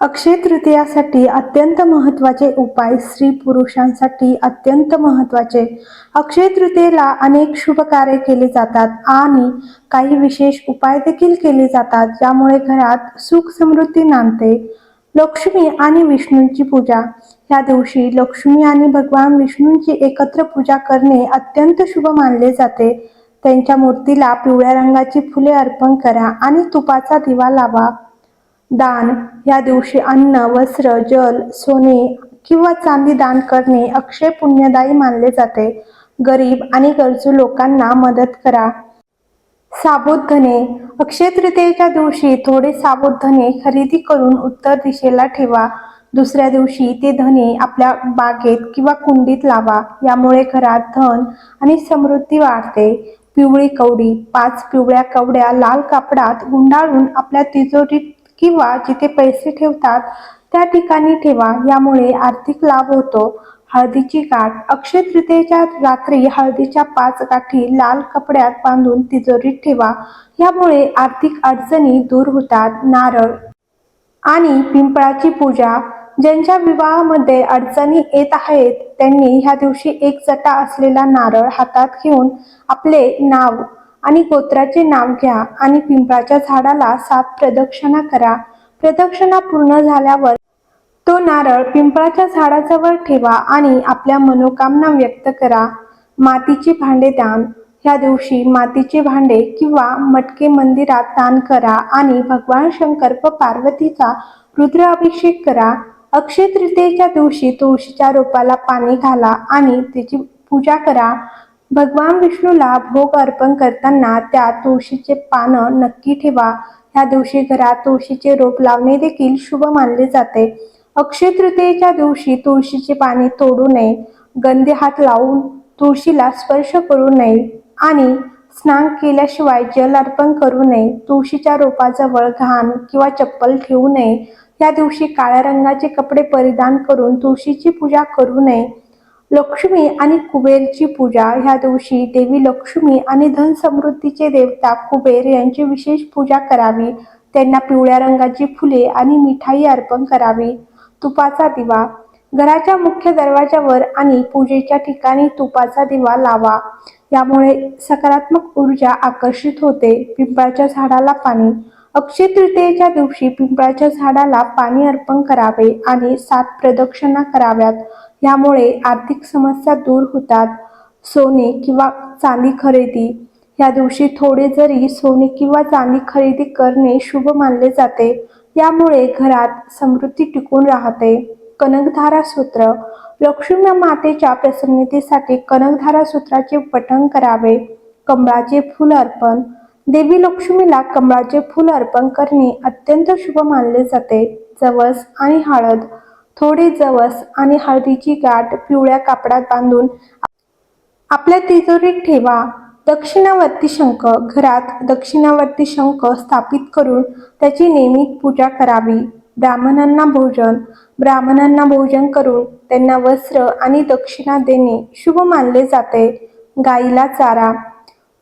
अक्षय तृतीयासाठी अत्यंत महत्त्वाचे उपाय स्त्री पुरुषांसाठी अत्यंत महत्त्वाचे. अक्षय तृतीयेला अनेक शुभ कार्य केले जातात आणि काही विशेष उपाय देखील केले जातात ज्यामुळे घरात सुख समृद्धी नांदते. लक्ष्मी आणि विष्णूंची पूजा. या दिवशी लक्ष्मी आणि भगवान विष्णूंची एकत्र पूजा करणे अत्यंत शुभ मानले जाते. त्यांच्या मूर्तीला पिवळ्या रंगाची फुले अर्पण करा आणि तुपाचा दिवा लावा. दान. या दिवशी अन्न वस्त्र जल सोने किंवा चांदी दान करणे अक्षय पुण्यदायी मानले जाते. गरीब आणि गरजू लोकांना मदत करा. साबुत धने. अक्षय तृतीयेच्या दिवशी थोडे साबुत धने खरेदी करून उत्तर दिशेला ठेवा. दुसऱ्या दिवशी ते धने आपल्या बागेत किंवा कुंडीत लावा. यामुळे घरात धन आणि समृद्धी वाढते. पिवळी कवडी. पाच पिवळ्या कवड्या लाल कापडात गुंडाळून आपल्या तिजोरीत किंवा जिथे पैसे ठेवतात त्या ठिकाणी ठेवा. यामुळे आर्थिक लाभ होतो. हळदीची गाठ. अक्षय तृतीयेच्या रात्री हळदीच्या पाच गाठी लाल कपड्यात बांधून तिजोरीत ठेवा. यामुळे आर्थिक अडचणी दूर होतात. नारळ आणि पिंपळाची पूजा. ज्यांच्या विवाहामध्ये अडचणी येत आहेत त्यांनी ह्या दिवशी एक जटा असलेला नारळ हातात घेऊन आपले नाव आणि गोत्राचे नाव घ्या आणि पिंपळाच्या झाडाला सात प्रदक्षिणा करा. प्रदक्षिणा पूर्ण झाल्यावर तो नारळ पिंपळाच्या झाडाजवळ ठेवा आणि आपल्या मनोकामना व्यक्त करा. मातीचे भांडे दान. ह्या दिवशी मातीचे भांडे किंवा मटके मंदिरात दान करा आणि भगवान शंकर व पार्वतीचा रुद्र अभिषेक करा. अक्षय तृतीयेच्या दिवशी तुळशीच्या रोपाला पाणी घाला आणि त्याची पूजा करा. भगवान विष्णूला भोग अर्पण करताना त्या तुळशीचे पानं नक्की ठेवा. ह्या दिवशी घरात तुळशीचे रोप लावणे देखील शुभ मानले जाते. अक्षय तृतीयेच्या दिवशी तुळशीचे पाने तोडू नये. गंदे हात लावून तुळशीला स्पर्श करू नये आणि स्नान केल्याशिवाय जल अर्पण करू नये. तुळशीच्या रोपाजवळ घाण किंवा चप्पल ठेवू नये. या दिवशी काळ्या रंगाचे कपडे परिधान करून तुळशीची पूजा करू नये. लक्ष्मी आणि कुबेरची पूजा. ह्या दिवशी देवी लक्ष्मी आणि धन समृद्धीचे देवता कुबेर यांची विशेष पूजा करावी. त्यांना पिवळ्या रंगाची फुले आणि मिठाई अर्पण करावी. तुपाचा दिवा. घराच्या मुख्य दरवाजावर आणि पूजेच्या ठिकाणी तुपाचा दिवा लावा. यामुळे सकारात्मक ऊर्जा आकर्षित होते. पिंपळाच्या झाडाला पाणी. अक्षय तृतीयेच्या दिवशी पिंपळाच्या झाडाला पाणी अर्पण करावे आणि सात प्रदक्षिणा कराव्यात. यामुळे आर्थिक समस्या दूर होतात. सोने किंवा चांदी खरेदी. या दिवशी थोडे जरी सोने किंवा चांदी खरेदी करणे शुभ मानले जाते. यामुळे घरात समृद्धी टिकून राहते. कनकधारा सूत्र. लक्ष्मी मातेच्या प्रसन्नतेसाठी कनकधारा सूत्राचे पठण करावे. कमळाचे फूल अर्पण. देवी लक्ष्मीला कमळाचे फूल अर्पण करणे अत्यंत शुभ मानले जाते. जवस आणि हळद. थोडी जवस आणि हळदीची गाठ पिवळ्या कापडात बांधून आपल्या तिजोरीत ठेवा. दक्षिणावर्ती शंख घरात दक्षिणावर्ती शंख स्थापित करून त्याची नियमित पूजा करावी. ब्राह्मणांना भोजन. ब्राह्मणांना भोजन करून त्यांना वस्त्र आणि दक्षिणा देणे शुभ मानले जाते. गाईला चारा.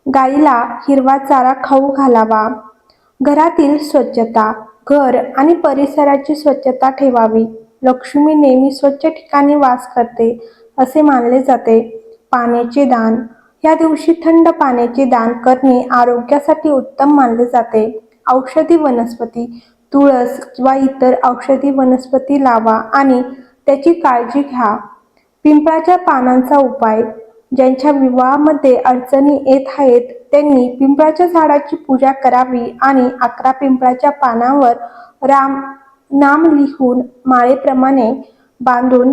गाईला हिरवा चारा खाऊ घालावा. घरातील स्वच्छता. घर आणि परिसराची स्वच्छता ठेवावी. लक्ष्मी नेहमी स्वच्छ ठिकाणी वास करते असे मानले जाते. पाण्याचे दान. या दिवशी थंड पाण्याचे दान करणे आरोग्यासाठी उत्तम मानले जाते. औषधी वनस्पती. तुळस किंवा इतर औषधी वनस्पती लावा आणि त्याची काळजी घ्या. पिंपळाच्या पानांचा उपाय. ज्यांच्या विवाहामध्ये अडचणी येत आहेत त्यांनी पिंपळाच्या झाडाची पूजा करावी आणि अकरा पिंपळाच्या पानावर राम नाम लिहून माळेप्रमाणे बांधून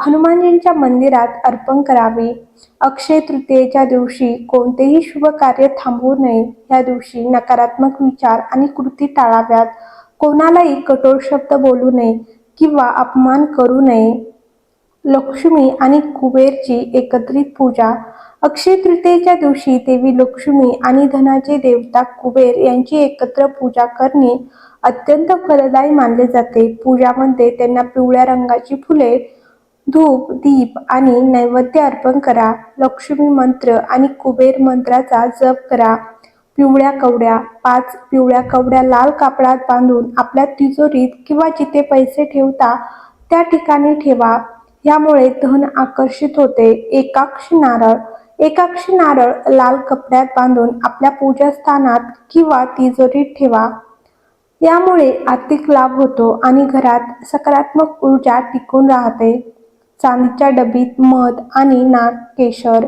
हनुमानजींच्या मंदिरात अर्पण करावे. अक्षय तृतीयेच्या दिवशी कोणतेही शुभ कार्य थांबवू नये. या दिवशी नकारात्मक विचार आणि कृती टाळाव्यात. कोणालाही कठोर शब्द बोलू नये किंवा अपमान करू नये. लक्ष्मी आणि कुबेरची एकत्रित पूजा. अक्षय तृतीयेच्या दिवशी देवी लक्ष्मी आणि धनाचे देवता कुबेर यांची एकत्र पूजा करणे अत्यंत फलदायी मानले जाते. पूजामध्ये त्यांना पिवळ्या रंगाची फुले धूप दीप आणि नैवेद्य अर्पण करा. लक्ष्मी मंत्र आणि कुबेर मंत्राचा जप करा. पिवळ्या कवड्या पाच पिवळ्या कवड्या लाल कापडात बांधून आपल्या तिजोरीत किंवा जिथे पैसे ठेवता त्या ठिकाणी ठेवा. यामुळे धन आकर्षित होते. एकाक्षी नारळ एकाक्षी नारळ लाल कपड्यात बांधून आपल्या पूजास्थानात किंवा तिजोरीत ठेवा. यामुळे आर्थिक लाभ होतो आणि घरात सकारात्मक ऊर्जा टिकून राहते. चांदीच्या डबीत मध आणि नाक केशर.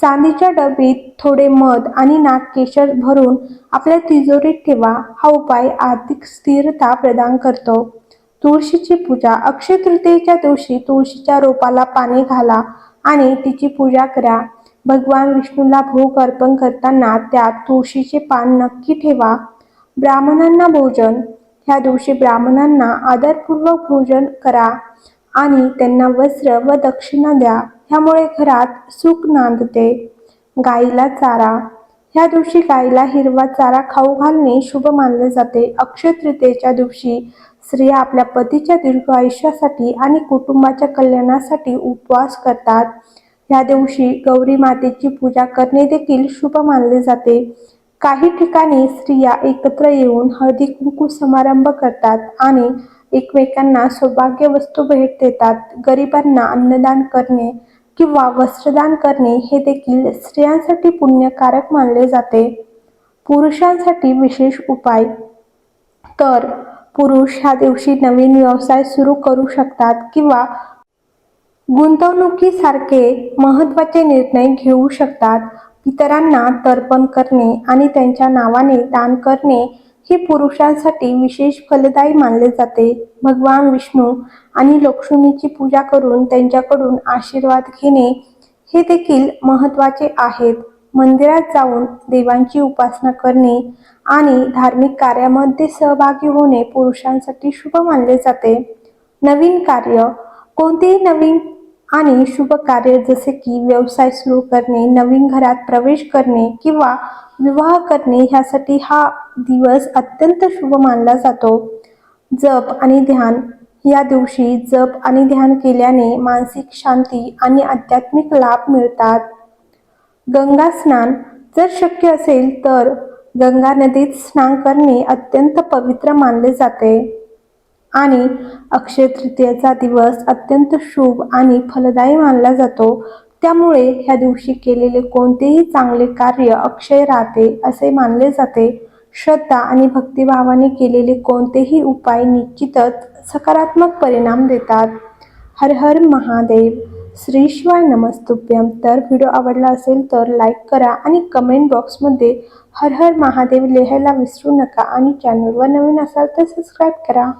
चांदीच्या डबीत थोडे मध आणि नाक केशर भरून आपल्या तिजोरीत ठेवा हा उपाय आर्थिक स्थिरता प्रदान करतो. तुळशीची पूजा अक्षय तृतीयेच्या दिवशी तुळशीच्या रोपाला पाणी घाला आणि तिची पूजा करा. भगवान विष्णूला भोग अर्पण करताना त्यात तुळशीचे पान नक्की ठेवा. ब्राह्मणांना भोजन ह्या दिवशी ब्राह्मणांना आदरपूर्वक भोजन करा आणि त्यांना वस्त्र व दक्षिणा द्या. ह्यामुळे घरात सुख नांदते. गाईला चारा. ह्या दिवशी गाईला हिरवा चारा खाऊ घालणे शुभ मानले जाते. अक्षय तृतीयेच्या दिवशी स्त्रिया आपल्या पतीच्या दीर्घ आयुष्यासाठी आणि कुटुंबाच्या कल्याणासाठी उपवास करतात. ह्या दिवशी गौरी मातेची पूजा करणे देखील शुभ मानले जाते. काही ठिकाणी स्त्रिया एकत्र येऊन हळदी कुंकू समारंभ करतात आणि एकमेकांना सौभाग्य वस्तू भेट देतात. गरिबांना अन्नदान करणे किंवा वस्त्रदान करणे हे देखील स्त्रियांसाठी पुण्यकारक मानले जाते. पुरुषांसाठी विशेष उपाय. तर पुरुष ह्या दिवशी नवीन व्यवसाय सुरू करू शकतात किंवा गुंतवणुकीसारखे महत्त्वाचे निर्णय घेऊ शकतात. इतरांना तर्पण करणे आणि त्यांच्या नावाने दान करणे हे पुरुषांसाठी विशेष फलदायी मानले जाते. भगवान विष्णू आणि लक्ष्मीची पूजा करून त्यांच्याकडून आशीर्वाद घेणे हे देखील महत्त्वाचे आहेत. मंदिरात जाऊन देवांची उपासना करणे आणि धार्मिक कार्यामध्ये सहभागी होणे पुरुषांसाठी शुभ मानले जाते. नवीन कार्य कोणतेही नवीन आणि शुभ कार्य जसे की व्यवसाय सुरू करणे नवीन घरात प्रवेश करणे किंवा विवाह करणे ह्यासाठी हा दिवस अत्यंत शुभ मानला जातो. जप आणि ध्यान या दिवशी जप आणि ध्यान केल्याने मानसिक शांती आणि आध्यात्मिक लाभ मिळतात. गंगा स्नान जर शक्य असेल तर गंगा नदीत स्नान करणे अत्यंत पवित्र मानले जाते. आणि अक्षय तृतीयेचा दिवस अत्यंत शुभ आणि फलदायी मानला जातो. त्यामुळे ह्या दिवशी केलेले कोणतेही चांगले कार्य अक्षय राहते असे मानले जाते. श्रद्धा आणि भक्तिभावाने केलेले कोणतेही उपाय निश्चितच सकारात्मक परिणाम देतात. हर हर महादेव. श्री शिवाय नमस्तुभ्यम तर व्हिडिओ आवडला असेल तर लाईक करा आणि कमेंट बॉक्समध्ये हर हर महादेव लिहायला विसरू नका आणि चॅनलवर नवीन असाल तर सबस्क्राईब करा.